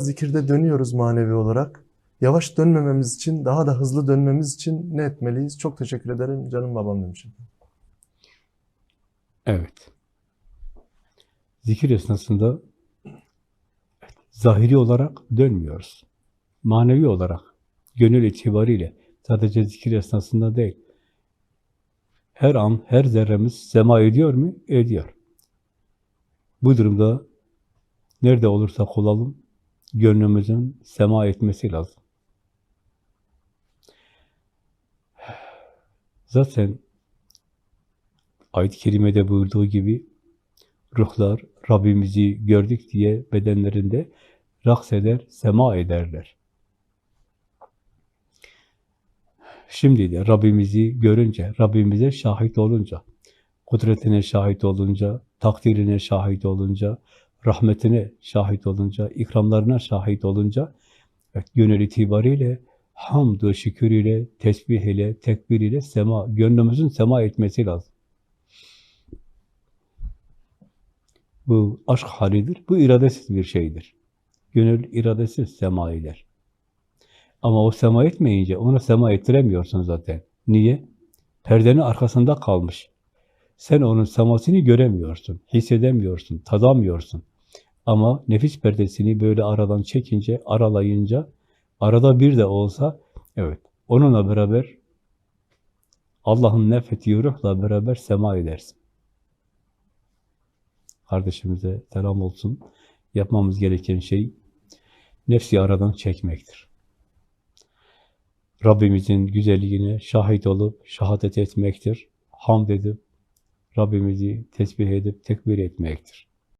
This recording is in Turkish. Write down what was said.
zikirde dönüyoruz manevi olarak. Yavaş dönmememiz için, daha da hızlı dönmemiz için ne etmeliyiz? Çok teşekkür ederim canım babam demişim. Evet. Zikir esnasında zahiri olarak dönmüyoruz. Manevi olarak, gönül itibariyle, sadece zikir esnasında değil. Her an, her zerremiz sema ediyor mu? Ediyor. Bu durumda nerede olursak olalım, gönlümüzün sema etmesi lazım. Zaten ayet-i kerimede buyurduğu gibi ruhlar Rabbimizi gördük diye bedenlerinde raks eder, sema ederler. Şimdi de Rabbimizi görünce, Rabbimize şahit olunca, kudretine şahit olunca, takdirine şahit olunca, rahmetine şahit olunca, ikramlarına şahit olunca, evet, gönül itibariyle hamd ve şükür ile, tesbih ile, tekbir ile sema, gönlümüzün sema etmesi lazım. Bu aşk halidir. Bu iradesiz bir şeydir. Gönül iradesiz sema eder. Ama o sema etmeyince ona sema ettiremiyorsun zaten. Niye? Perdenin arkasında kalmış. Sen onun semasını göremiyorsun, hissedemiyorsun, tadamıyorsun. Ama nefis perdesini böyle aradan çekince, aralayınca, arada bir de olsa, evet, onunla beraber Allah'ın nefettiği ruhla beraber sema edersin. Kardeşimize selam olsun. Yapmamız gereken şey nefsi aradan çekmektir. Rabbimizin güzelliğine şahit olup şehadet etmektir. Hamd edip Rabbimizi tesbih edip tekbir etmektir.